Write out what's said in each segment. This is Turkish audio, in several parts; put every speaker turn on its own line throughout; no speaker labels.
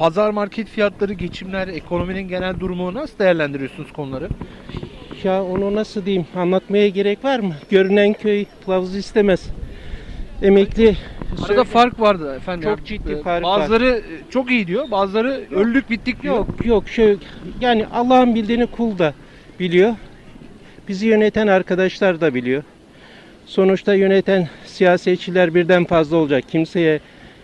pazar market fiyatları, geçimler, ekonominin genel durumu nasıl değerlendiriyorsunuz konuları?
Ya onu nasıl diyeyim anlatmaya gerek var mı? Görünen köy kılavuz istemez. Emekli
Arada
söyle-
fark vardı efendim.
Çok ciddi
e,
fark var.
Bazıları e, çok iyi diyor, bazıları öldük bittik diyor.
Yok yok şöyle yani Allah'ın bildiğini kul da biliyor. Bizi yöneten arkadaşlar da biliyor. Sonuçta yöneten siyasetçiler birden fazla olacak. Kimseye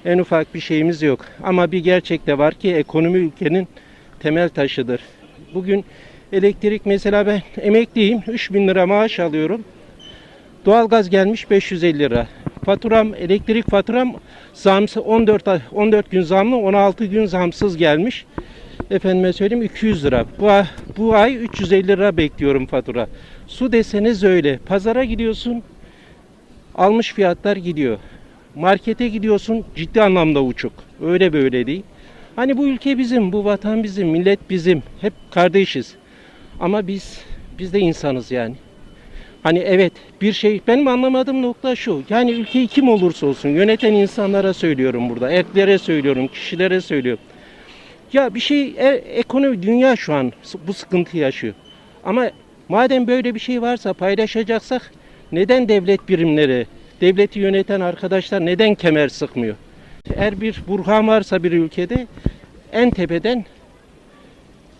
en ufak bir şeyimiz yok. Ama bir gerçek de var ki ekonomi ülkenin temel taşıdır. Bugün elektrik mesela ben emekliyim. 3000 lira maaş alıyorum. Doğalgaz gelmiş 550 lira. Faturam, elektrik faturam zamsı 14 ay- 14 gün zamlı, 16 gün zamsız gelmiş. Efendime söyleyeyim 200 lira. Bu, bu ay 350 lira bekliyorum fatura. Su deseniz öyle. Pazara gidiyorsun, almış fiyatlar gidiyor. Markete gidiyorsun, ciddi anlamda uçuk. Öyle böyle değil. Hani bu ülke bizim, bu vatan bizim, millet bizim. Hep kardeşiz. Ama biz, biz de insanız yani. Hani evet bir şey benim anlamadığım nokta şu. Yani ülkeyi kim olursa olsun yöneten insanlara söylüyorum burada. Erklere söylüyorum, kişilere söylüyorum. Ya bir şey e- ekonomi dünya şu an bu sıkıntı yaşıyor. Ama madem böyle bir şey varsa paylaşacaksak neden devlet birimleri, devleti yöneten arkadaşlar neden kemer sıkmıyor? Eğer bir burhan varsa bir ülkede en tepeden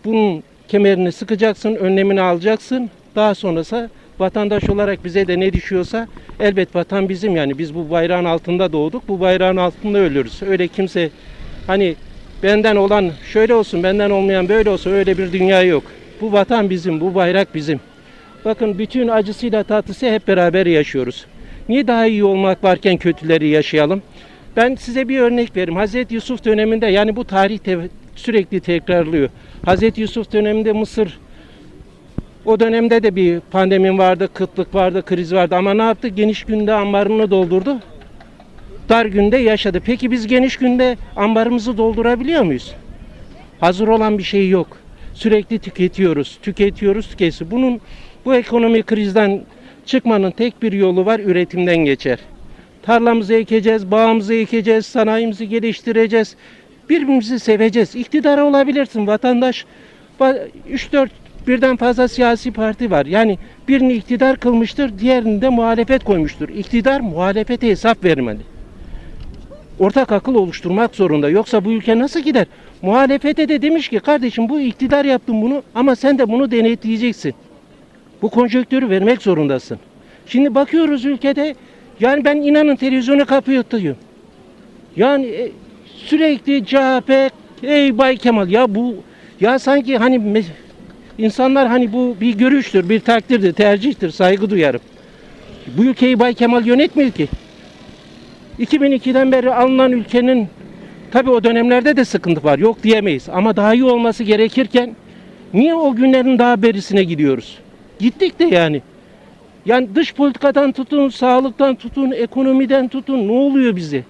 bunun kemerini sıkacaksın, önlemini alacaksın. Daha sonrası vatandaş olarak bize de ne düşüyorsa elbet vatan bizim yani biz bu bayrağın altında doğduk, bu bayrağın altında ölürüz. Öyle kimse hani benden olan şöyle olsun, benden olmayan böyle olsun öyle bir dünya yok. Bu vatan bizim, bu bayrak bizim. Bakın bütün acısıyla tatlısı hep beraber yaşıyoruz. Niye daha iyi olmak varken kötüleri yaşayalım? Ben size bir örnek vereyim. Hazreti Yusuf döneminde yani bu tarih te- sürekli tekrarlıyor. Hazreti Yusuf döneminde Mısır o dönemde de bir pandemi vardı, kıtlık vardı, kriz vardı ama ne yaptı? Geniş günde ambarını doldurdu. Dar günde yaşadı. Peki biz geniş günde ambarımızı doldurabiliyor muyuz? Hazır olan bir şey yok. Sürekli tüketiyoruz, tüketiyoruz, tüketiyoruz. Bunun bu ekonomi krizden çıkmanın tek bir yolu var, üretimden geçer. Tarlamızı ekeceğiz, bağımızı ekeceğiz, sanayimizi geliştireceğiz. Birbirimizi seveceğiz. İktidar olabilirsin vatandaş. 3-4 birden fazla siyasi parti var. Yani birini iktidar kılmıştır, diğerini de muhalefet koymuştur. İktidar muhalefete hesap vermeli. Ortak akıl oluşturmak zorunda. Yoksa bu ülke nasıl gider? Muhalefete de demiş ki kardeşim bu iktidar yaptın bunu ama sen de bunu denetleyeceksin. Bu konjonktürü vermek zorundasın. Şimdi bakıyoruz ülkede yani ben inanın televizyonu kapıyorum. Yani e, sürekli CHP ey Bay Kemal ya bu ya sanki hani insanlar hani bu bir görüştür, bir takdirdir, tercihtir, saygı duyarım. Bu ülkeyi Bay Kemal yönetmiyor ki. 2002'den beri alınan ülkenin tabi o dönemlerde de sıkıntı var. Yok diyemeyiz. Ama daha iyi olması gerekirken niye o günlerin daha berisine gidiyoruz? Gittik de yani. Yani dış politikadan tutun, sağlıktan tutun, ekonomiden tutun ne oluyor bize?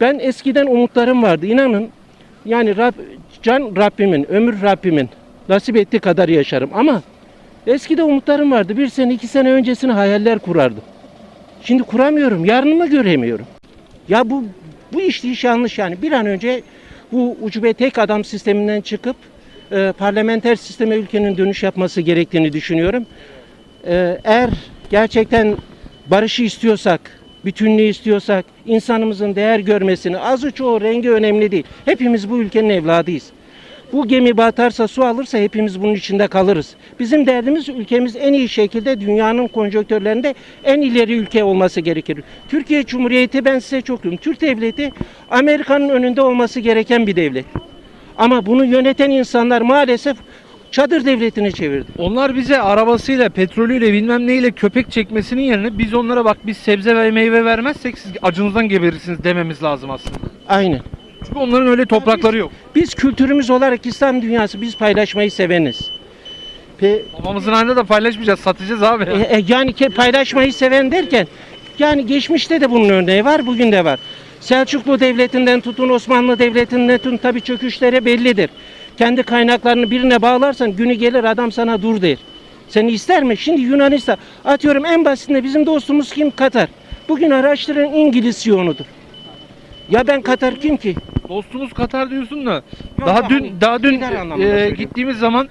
Ben eskiden umutlarım vardı. İnanın yani Rab, can Rabbimin, ömür Rabbimin nasip ettiği kadar yaşarım. Ama eskide umutlarım vardı. Bir sene, iki sene öncesini hayaller kurardım. Şimdi kuramıyorum. Yarınımı göremiyorum. Ya bu bu iş yanlış yani. Bir an önce bu ucube tek adam sisteminden çıkıp e, parlamenter sisteme ülkenin dönüş yapması gerektiğini düşünüyorum. E, eğer gerçekten barışı istiyorsak, bütünlüğü istiyorsak, insanımızın değer görmesini, azı çoğu rengi önemli değil. Hepimiz bu ülkenin evladıyız. Bu gemi batarsa su alırsa hepimiz bunun içinde kalırız. Bizim derdimiz ülkemiz en iyi şekilde dünyanın konjonktörlerinde en ileri ülke olması gerekir. Türkiye Cumhuriyeti ben size çok diyorum. Türk devleti Amerika'nın önünde olması gereken bir devlet. Ama bunu yöneten insanlar maalesef çadır devletine çevirdi.
Onlar bize arabasıyla, petrolüyle, bilmem neyle köpek çekmesinin yerine biz onlara bak biz sebze ve meyve vermezsek siz acınızdan geberirsiniz dememiz lazım aslında.
Aynen.
Çünkü onların öyle toprakları yok.
Biz kültürümüz olarak İslam dünyası biz paylaşmayı seveniz. Pe-
Babamızın halinde de paylaşmayacağız, satacağız abi.
E, e, yani ki paylaşmayı seven derken yani geçmişte de bunun örneği var, bugün de var. Selçuklu Devleti'nden tutun, Osmanlı Devleti'nden tutun tabii çöküşleri bellidir. Kendi kaynaklarını birine bağlarsan günü gelir adam sana dur der. Seni ister mi? Şimdi Yunanistan. Atıyorum en basitinde bizim dostumuz kim? Katar. Bugün araştırın İngiliz yonudur. Ya ben Katar kim ki?
Dostumuz Katar diyorsun da daha dün
hani
daha dün e, gittiğimiz zaman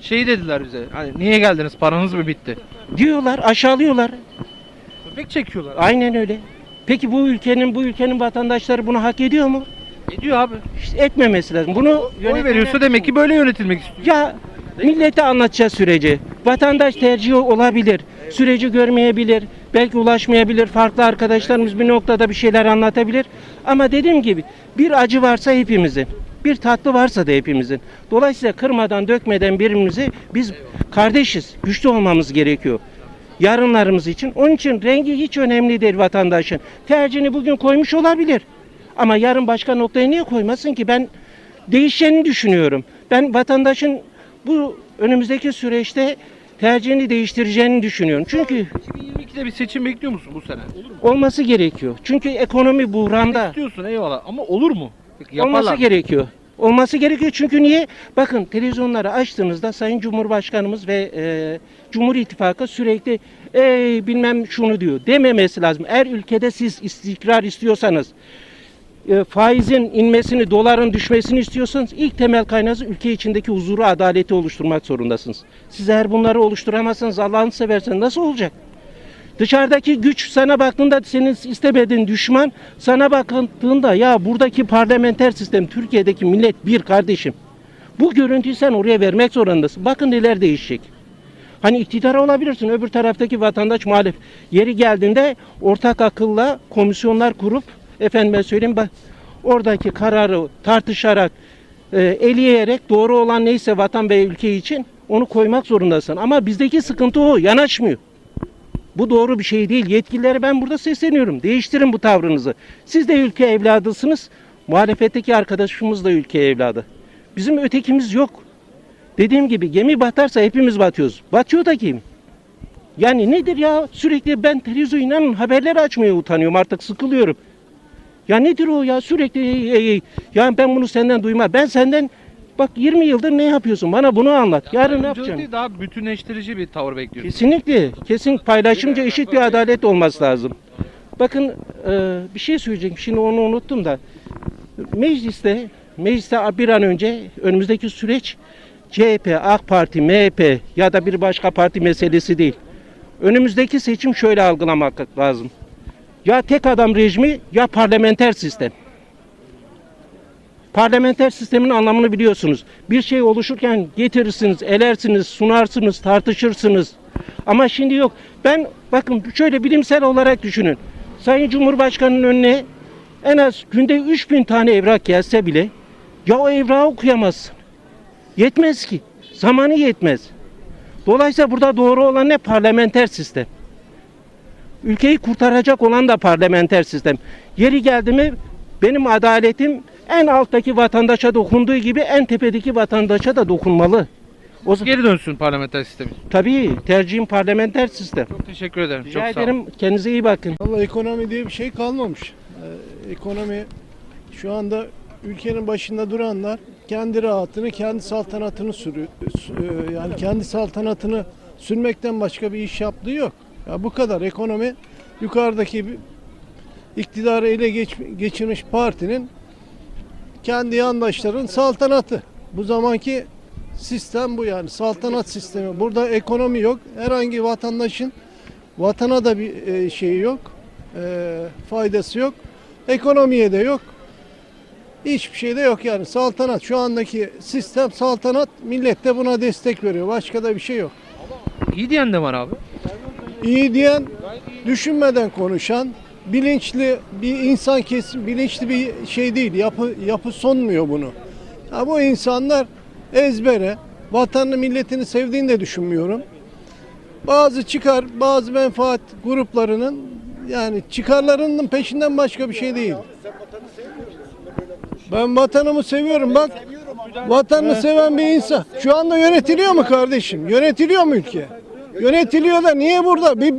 şey dediler bize. Hani niye geldiniz? Paranız mı bitti?
Diyorlar, aşağılıyorlar.
Köpek çekiyorlar.
Aynen öyle. Peki bu ülkenin bu ülkenin vatandaşları bunu hak ediyor mu?
Ediyor abi.
İşte etmemesi lazım. Bunu
Oy veriyorsa demek ki böyle yönetilmek istiyor.
Ya millete anlatacağız süreci. Vatandaş tercihi olabilir. Süreci görmeyebilir. Belki ulaşmayabilir. Farklı arkadaşlarımız bir noktada bir şeyler anlatabilir. Ama dediğim gibi bir acı varsa hepimizin. Bir tatlı varsa da hepimizin. Dolayısıyla kırmadan dökmeden birbirimizi biz kardeşiz. Güçlü olmamız gerekiyor. Yarınlarımız için. Onun için rengi hiç önemli değil vatandaşın. Tercihini bugün koymuş olabilir. Ama yarın başka noktaya niye koymasın ki? Ben değişeceğini düşünüyorum. Ben vatandaşın bu önümüzdeki süreçte tercihini değiştireceğini düşünüyorum. Çünkü
2022'de bir seçim bekliyor musun bu sene? Olur mu?
olması gerekiyor. Çünkü ekonomi buhranda.
İstiyorsun eyvallah ama olur mu? Peki,
Olması
yaparlar.
gerekiyor. Olması gerekiyor çünkü niye? Bakın televizyonları açtığınızda Sayın Cumhurbaşkanımız ve e, Cumhur İttifakı sürekli ey bilmem şunu diyor dememesi lazım. Eğer ülkede siz istikrar istiyorsanız e, faizin inmesini, doların düşmesini istiyorsanız ilk temel kaynağınız ülke içindeki huzuru, adaleti oluşturmak zorundasınız. Siz eğer bunları oluşturamazsanız Allah'ını seversen nasıl olacak? Dışarıdaki güç sana baktığında senin istemediğin düşman sana baktığında ya buradaki parlamenter sistem Türkiye'deki millet bir kardeşim. Bu görüntüyü sen oraya vermek zorundasın. Bakın neler değişecek. Hani iktidar olabilirsin öbür taraftaki vatandaş muhalif. Yeri geldiğinde ortak akılla komisyonlar kurup efendime söyleyeyim bak oradaki kararı tartışarak e, eleyerek doğru olan neyse vatan ve ülke için onu koymak zorundasın. Ama bizdeki sıkıntı o yanaşmıyor. Bu doğru bir şey değil. Yetkililere ben burada sesleniyorum. Değiştirin bu tavrınızı. Siz de ülke evladısınız. Muhalefetteki arkadaşımız da ülke evladı. Bizim ötekimiz yok. Dediğim gibi gemi batarsa hepimiz batıyoruz. Batıyor da kim? Yani nedir ya? Sürekli ben televizyon inanın haberleri açmaya utanıyorum artık sıkılıyorum. Ya nedir o ya sürekli ey, ey, ey. ya ben bunu senden duymam. Ben senden bak 20 yıldır ne yapıyorsun? Bana bunu anlat. Yarın ne yapacaksın?
değil, Daha bütünleştirici bir tavır bekliyorsun.
Kesinlikle. Kesin paylaşımca eşit bir adalet olması lazım. Bakın e, bir şey söyleyeceğim. Şimdi onu unuttum da. Mecliste mecliste bir an önce önümüzdeki süreç CHP, AK Parti, MHP ya da bir başka parti meselesi değil. Önümüzdeki seçim şöyle algılamak lazım. Ya tek adam rejimi ya parlamenter sistem. Parlamenter sistemin anlamını biliyorsunuz. Bir şey oluşurken getirirsiniz, elersiniz, sunarsınız, tartışırsınız. Ama şimdi yok. Ben bakın şöyle bilimsel olarak düşünün. Sayın Cumhurbaşkanı'nın önüne en az günde 3000 tane evrak gelse bile ya o evrağı okuyamazsın. Yetmez ki. Zamanı yetmez. Dolayısıyla burada doğru olan ne? Parlamenter sistem. Ülkeyi kurtaracak olan da parlamenter sistem. Yeri geldi mi benim adaletim en alttaki vatandaşa dokunduğu gibi en tepedeki vatandaşa da dokunmalı. O
Geri dönsün parlamenter sistemi.
tabii tercihim parlamenter sistem.
Çok teşekkür ederim.
Rica
Çok sağ olun.
ederim. Kendinize iyi bakın.
Valla ekonomi diye bir şey kalmamış. Ee, ekonomi şu anda ülkenin başında duranlar kendi rahatını, kendi saltanatını sürüyor. Sü- e, Yani kendi saltanatını sürmekten başka bir iş yaptığı yok. Ya bu kadar ekonomi yukarıdaki bir iktidarı ele geç, geçirmiş partinin kendi yandaşların saltanatı. Bu zamanki sistem bu yani saltanat sistemi. Burada ekonomi yok. Herhangi vatandaşın vatana da bir e, şeyi yok. e, faydası yok. Ekonomiye de yok. Hiçbir şey de yok yani saltanat. Şu andaki sistem saltanat. Millet de buna destek veriyor. Başka da bir şey yok.
İyi diyen de var abi.
İyi diyen, düşünmeden konuşan, bilinçli bir insan kesim, bilinçli bir şey değil. Yapı yapı sunmuyor bunu. Ha, bu insanlar ezbere, vatanını, milletini sevdiğini de düşünmüyorum. Bazı çıkar, bazı menfaat gruplarının yani çıkarlarının peşinden başka bir şey değil. Ben vatanımı seviyorum bak. Vatanını seven bir insan. Şu anda yönetiliyor mu kardeşim? Yönetiliyor mu ülke? Yönetiliyor da niye burada? Bir-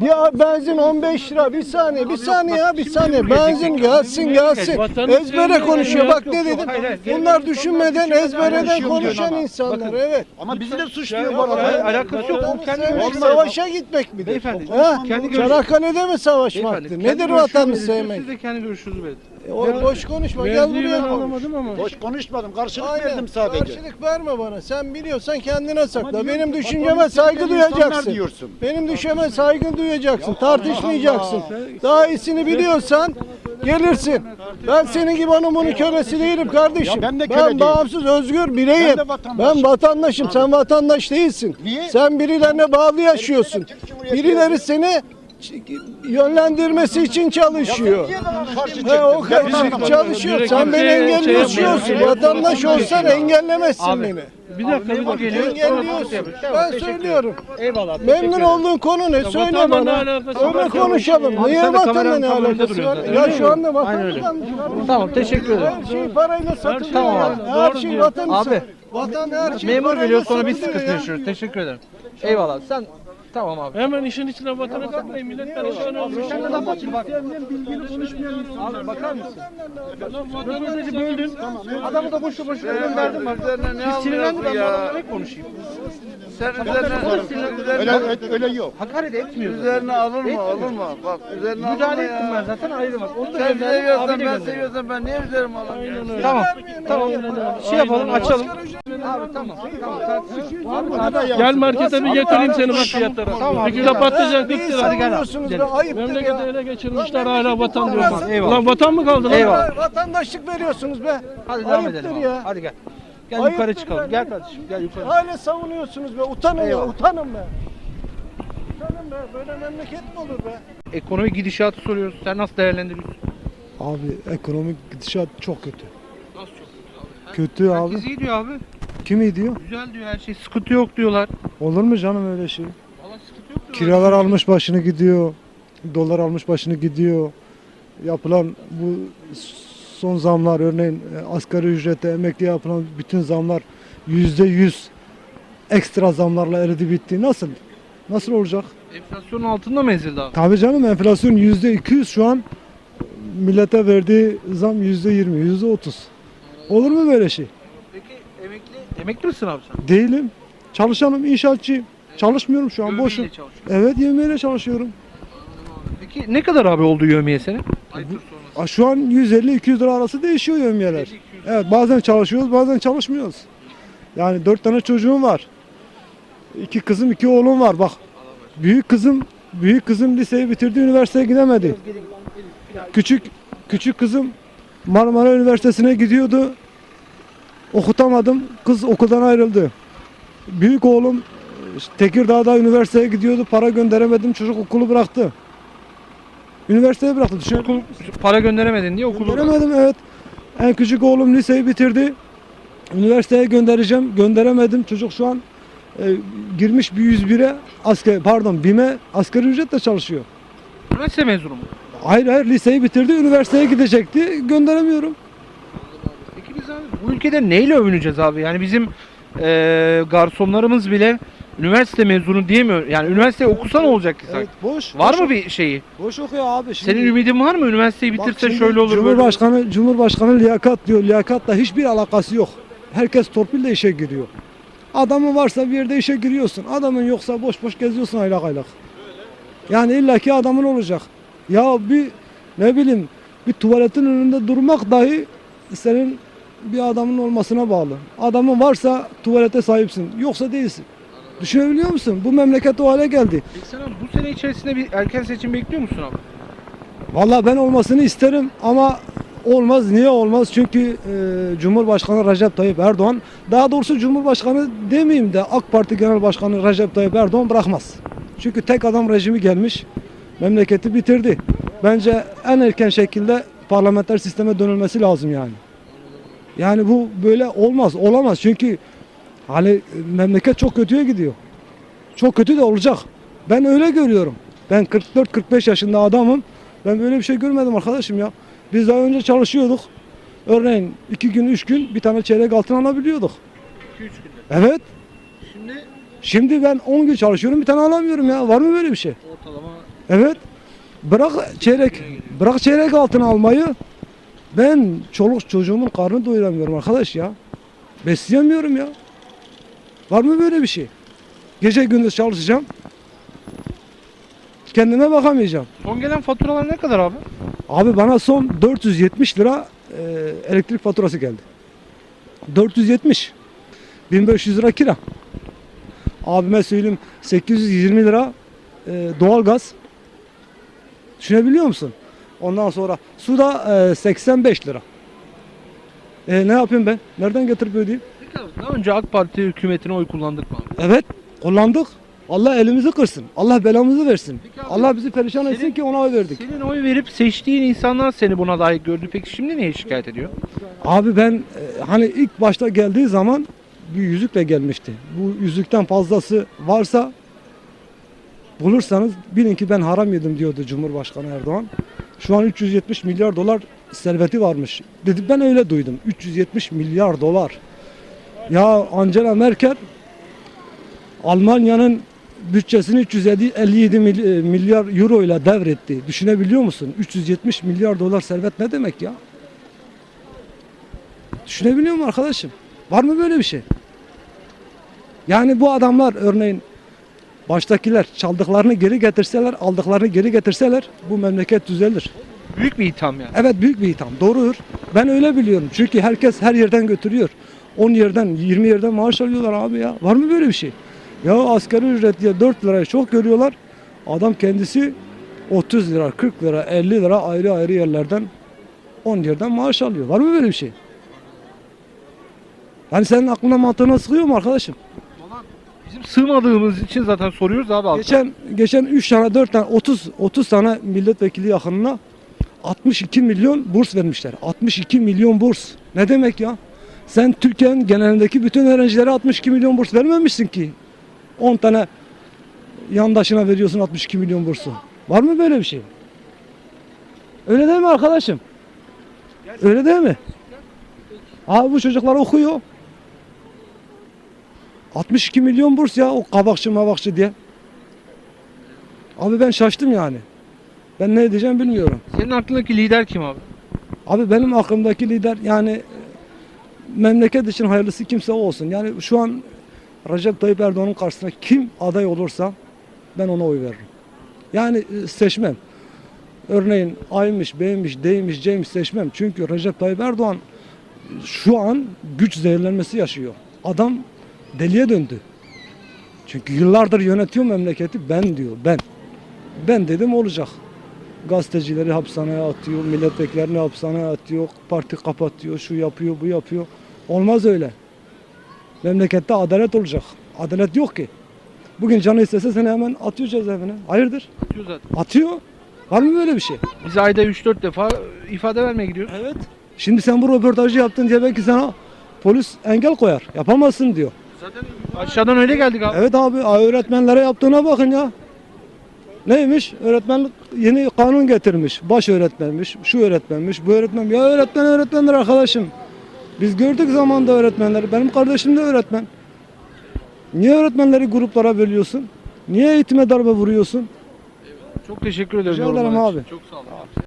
ya benzin 15 lira. Bir saniye, bir saniye ya, bir saniye. Benzin gelsin, gelsin. Ezbere konuşuyor. Bak ne dedim. Bunlar düşünmeden ezbereden konuşan insanlar. Evet.
Ama bizi de suçluyor bu arada.
alakası yok. O kendi görüşü.
savaşa gitmek midir?
Beyefendi,
Ha?
kendi görüşü-
Çanakkale'de mi
Beyefendi, kendi
Nedir
görüşünüzü
vatanını
belirtiyor,
sevmek?
Siz de kendi görüşünüzü belirtin.
E, o boş konuşma gel
Verdiği ben
buraya konuş.
alamadım ama.
Boş konuşmadım. Karşılık
Aynen.
verdim sadece.
Karşılık verme bana. Sen biliyorsan kendine sakla. Benim düşünceme saygı
insanlar
duyacaksın.
diyorsun.
Benim düşünceme saygı duyacaksın. Tartışmayacaksın.
Allah.
Daha iyisini biliyorsan gelirsin. Ben senin gibi onun bunun kölesi değilim kardeşim.
Ya ben de köle değilim.
bağımsız, özgür bireyim.
Ben de vatandaşım.
Ben vatandaşım. Sen vatandaş değilsin.
Niye?
Sen birilerine bağlı yaşıyorsun.
Türk Cumhuriyeti
Birileri seni yönlendirmesi için çalışıyor. He, o kadar çalışıyor. Sen beni
Şey
engelliyorsun. Vatandaş olsan engellemezsin beni.
Bir dakika bir dakika.
Engelliyorsun. Ben söylüyorum.
Eyvallah.
Memnun olduğun konu ne? Söyle bana. Öyle konuşalım. Niye vatanla ne alakası var? Ya şu anda
Aynen
vatan
öyle.
kazanmış kardeşim.
Tamam teşekkür ederim.
Her şey parayla satılıyor.
Tamam
Her
doğru
şey vatan
Abi.
Vatan her şey
Memur geliyor sonra biz sıkıntı
ya.
yaşıyoruz. Teşekkür ederim. Eyvallah. Sen tamam abi.
Hemen işin içine vatanı katmayın millet perişan olmuş.
Sen neden bakayım bak. Abi bakar mısın?
Röportajı böldün.
Adamı da boşu boşuna gönderdim bak. Biz sinirlendik ben bu adamla ne konuşayım?
Sen üzerine.
Öyle, öyle yok.
Hakaret etmiyoruz.
üzerine alınma, alınma. Bak üzerine
Müdahale
alınma
ettim
ya.
ben zaten ayrılmaz. Onu da
Sen
gönderdim.
seviyorsan ben
gönderdim.
seviyorsam ben niye üzerime alayım? ya?
Tamam. Tamam. Şey yapalım açalım. Abi tamam. Tamam.
Gel markete bir getireyim seni bak fiyatlara.
Tamam.
Bir kilo patlıcan 40
Neyi
lira.
Hadi gel abi.
savunuyorsunuz be? Ayıptır
Memleketi
ya.
ele geçirmişler hala vatan diyorsun.
Eyvallah.
Ulan vatan mı kaldı lan?
Eyvallah.
Vatandaşlık veriyorsunuz be.
Hadi devam
Ayıptır
edelim abi.
ya.
Hadi gel. Gel
Ayıptır
yukarı
be.
çıkalım. Gel kardeşim. Gel yukarı.
Hala savunuyorsunuz be. Utanın ya.
Eyvallah.
Utanın be. Utanın be. Böyle memleket mi olur be?
Ekonomi gidişatı soruyoruz. Sen nasıl değerlendiriyorsun?
Abi ekonomik gidişat çok kötü.
Nasıl çok
Kötü abi.
Herkes iyi diyor abi.
Kim iyi diyor?
Güzel diyor her şey. Sıkıntı yok diyorlar.
Olur mu canım öyle şey?
Valla sıkıntı yok diyorlar.
Kiralar almış başını gidiyor. Dolar almış başını gidiyor. Yapılan bu son zamlar örneğin e, asgari ücrete, emekliye yapılan bütün zamlar yüzde yüz ekstra zamlarla eridi bitti. Nasıl? Nasıl olacak?
Enflasyonun altında mı ezildi abi?
Tabii canım enflasyon yüzde 200 şu an millete verdiği zam yüzde 20, yüzde 30. Olur mu böyle şey?
Peki emekli emekli misin abi sen?
Değilim. Çalışanım, inşaatçıyım. Çalışmıyorum şu an boşum. Evet yemeğiyle çalışıyorum.
Peki ne kadar abi oldu yövmiye senin? Ayıptır sorması.
Aa, Şu an 150-200 lira arası değişiyor yevmiyeler. Evet bazen çalışıyoruz bazen çalışmıyoruz. Yani dört tane çocuğum var. İki kızım iki oğlum var bak. Büyük kızım büyük kızım liseyi bitirdi üniversiteye gidemedi. Küçük küçük kızım Marmara Üniversitesi'ne gidiyordu. Okutamadım. Kız okuldan ayrıldı. Büyük oğlum Tekirdağ'da üniversiteye gidiyordu. Para gönderemedim. Çocuk okulu bıraktı. Üniversiteyi bıraktı. Düşün.
Okul para gönderemedin diye okulu
Gönderemedim evet. En küçük oğlum liseyi bitirdi. Üniversiteye göndereceğim. Gönderemedim. Çocuk şu an e, girmiş bir 101'e asker pardon BİM'e asgari ücretle çalışıyor.
Üniversite mezunu mu?
Hayır hayır liseyi bitirdi. Üniversiteye gidecekti. Gönderemiyorum.
Peki biz abi bu ülkede neyle övüneceğiz abi? Yani bizim eee garsonlarımız bile üniversite mezunu diyemiyor. Yani üniversite okusan olacak ki sanki.
boş.
Var mı bir şeyi?
Boş okuyor abi. Şimdi,
Senin ümidin var mı? Üniversiteyi bitirse
şimdi
şöyle olur böyle.
Cumhurbaşkanı Cumhurbaşkanı liyakat diyor. Liyakatla hiçbir alakası yok. Herkes torpille işe giriyor. Adamın varsa bir yerde işe giriyorsun. Adamın yoksa boş boş geziyorsun aylak aylak. Yani illaki adamın olacak. Ya bir ne bileyim bir tuvaletin önünde durmak dahi senin bir adamın olmasına bağlı. Adamın varsa tuvalete sahipsin. Yoksa değilsin. Düşünebiliyor musun? Bu memleket o hale geldi.
Peki sen abi bu sene içerisinde bir erken seçim bekliyor musun abi?
Vallahi ben olmasını isterim ama olmaz. Niye olmaz? Çünkü e, Cumhurbaşkanı Recep Tayyip Erdoğan, daha doğrusu Cumhurbaşkanı demeyeyim de AK Parti Genel Başkanı Recep Tayyip Erdoğan bırakmaz. Çünkü tek adam rejimi gelmiş, memleketi bitirdi. Bence en erken şekilde parlamenter sisteme dönülmesi lazım yani. Yani bu böyle olmaz, olamaz. Çünkü hani memleket çok kötüye gidiyor. Çok kötü de olacak. Ben öyle görüyorum. Ben 44-45 yaşında adamım. Ben böyle bir şey görmedim arkadaşım ya. Biz daha önce çalışıyorduk. Örneğin iki gün, üç gün bir tane çeyrek altın alabiliyorduk.
2-3 günde.
Evet.
Şimdi
Şimdi ben 10 gün çalışıyorum bir tane alamıyorum ya. Var mı böyle bir şey?
ortalama
Evet. Bırak çeyrek, bırak çeyrek altın almayı. Ben çoluk çocuğumun karnını doyuramıyorum arkadaş ya. Besleyemiyorum ya. Var mı böyle bir şey? Gece gündüz çalışacağım. Kendime bakamayacağım.
son gelen faturalar ne kadar abi?
Abi bana son 470 lira e, elektrik faturası geldi. 470. 1500 lira kira. Abime söyleyeyim 820 lira e, doğalgaz. Düşünebiliyor musun? Ondan sonra su da e, 85 lira. E, ne yapayım ben? Nereden getirip ödeyeyim?
Daha önce AK Parti hükümetine oy kullandık mı abi?
Evet kullandık. Allah elimizi kırsın. Allah belamızı versin.
Peki abi,
Allah bizi perişan etsin
senin-
ki ona oy verdik.
Senin oy verip seçtiğin insanlar seni buna layık gördü. Peki şimdi niye şikayet ediyor?
Abi ben e, hani ilk başta geldiği zaman bir yüzükle gelmişti. Bu yüzükten fazlası varsa bulursanız bilin ki ben haram yedim diyordu Cumhurbaşkanı Erdoğan. Şu an 370 milyar dolar serveti varmış. Dedi ben öyle duydum. 370 milyar dolar. Ya Angela Merkel Almanya'nın bütçesini 357 mil- e, milyar euro ile devretti. Düşünebiliyor musun? 370 milyar dolar servet ne demek ya? Düşünebiliyor musun arkadaşım? Var mı böyle bir şey? Yani bu adamlar örneğin baştakiler çaldıklarını geri getirseler, aldıklarını geri getirseler bu memleket düzelir.
Büyük bir itham yani.
Evet büyük bir itham. Doğrudur. Ben öyle biliyorum. Çünkü herkes her yerden götürüyor. 10 yerden, 20 yerden maaş alıyorlar abi ya. Var mı böyle bir şey? Ya asgari ücret diye 4 liraya çok görüyorlar. Adam kendisi 30 lira, 40 lira, 50 lira ayrı ayrı yerlerden 10 yerden maaş alıyor. Var mı böyle bir şey? Yani senin aklına mantığına sıkıyor mu arkadaşım?
Bizim sığmadığımız için zaten soruyoruz abi. halka.
Geçen geçen 3 tane 4 tane 30 30 tane milletvekili yakınına 62 milyon burs vermişler. 62 milyon burs. Ne demek ya? Sen Türkiye'nin genelindeki bütün öğrencilere 62 milyon burs vermemişsin ki. 10 tane yandaşına veriyorsun 62 milyon bursu. Var mı böyle bir şey? Öyle değil mi arkadaşım? Öyle değil mi? Abi bu çocuklar okuyor. 62 milyon burs ya o kabakçı mabakçı diye. Abi ben şaştım yani. Ben ne diyeceğim bilmiyorum.
Senin aklındaki lider kim abi?
Abi benim aklımdaki lider yani memleket için hayırlısı kimse olsun. Yani şu an Recep Tayyip Erdoğan'ın karşısına kim aday olursa ben ona oy veririm. Yani e, seçmem. Örneğin Ay'mış, B'ymiş, D'ymiş, C'ymiş seçmem. Çünkü Recep Tayyip Erdoğan şu an güç zehirlenmesi yaşıyor. Adam deliye döndü. Çünkü yıllardır yönetiyor memleketi ben diyor ben. Ben dedim olacak. Gazetecileri hapishaneye atıyor, milletvekillerini hapishaneye atıyor, parti kapatıyor, şu yapıyor, bu yapıyor. Olmaz öyle. Memlekette adalet olacak. Adalet yok ki. Bugün canı istese seni hemen atıyor cezaevine. Hayırdır?
Atıyor zaten.
Atıyor. Var mı böyle bir şey?
Biz ayda 3-4 defa ifade vermeye gidiyoruz.
Evet. Şimdi sen bu röportajı yaptın diye belki sana polis engel koyar. Yapamazsın diyor.
Zaten aşağıdan öyle geldik abi.
Evet abi öğretmenlere yaptığına bakın ya. Neymiş? Öğretmenlik yeni kanun getirmiş. Baş öğretmenmiş, şu öğretmenmiş, bu öğretmen. Ya öğretmen öğretmenler arkadaşım. Biz gördük zamanda öğretmenleri. Benim kardeşim de öğretmen. Niye öğretmenleri gruplara bölüyorsun? Niye eğitime darbe vuruyorsun?
Çok teşekkür ederim.
Rica ederim
yorumlar için.
abi.
Çok sağ olun.